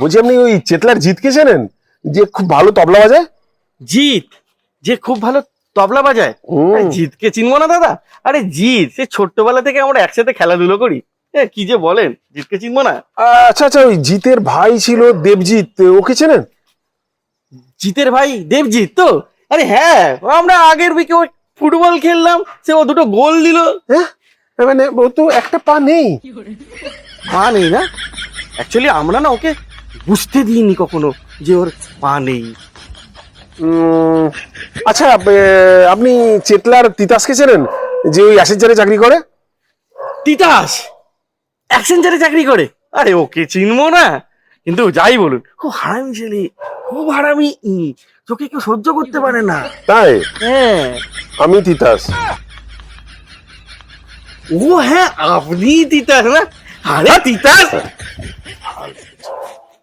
বলছি আপনি ওই চেতলার জিতকে চেনেন? যে খুব ভালো তবলা বাজায়? জিৎ যে খুব ভালো তবলা বাজায়। আরে জিতকে চিনবো না দাদা? আরে জিৎ সে ছোট্টবেলা থেকে আমরা একসাথে খেলাধুলো করি। এ, কি যে বলেন জিতকে চিনবো না? আচ্ছা আচ্ছা ওই জিতের ভাই ছিল দেবজিৎ ওকে চেনেন? জিতের ভাই দেবজিৎ তো? আরে হ্যাঁ আমরা আগের উইকে ওই ফুটবল খেললাম সে ও দুটো গোল দিল। হ্যাঁ? মানে ও তো একটা পা নেই। পা নেই না? অ্যাকচুয়ালি আমরা না ওকে বুঝতে দিইনি কখনো যে ওর পা নেই। আচ্ছা আপনি চেতলার তিতাসকে চেনেন? যে ওই অ্যাসেঞ্জারে চাকরি করে? তিতাস? অ্যাক্সেঞ্জারে চাকরি করে? আরে ওকে চিনবো না। কিন্তু যাই বলুন। খুব হারামি ছেলে। খুব হারামি। চোখে কেউ সহ্য করতে পারে না। তাই? হ্যাঁ। আমি তিতাস। ও হ্যাঁ আপনি তিতাস না? আরে তিতাস!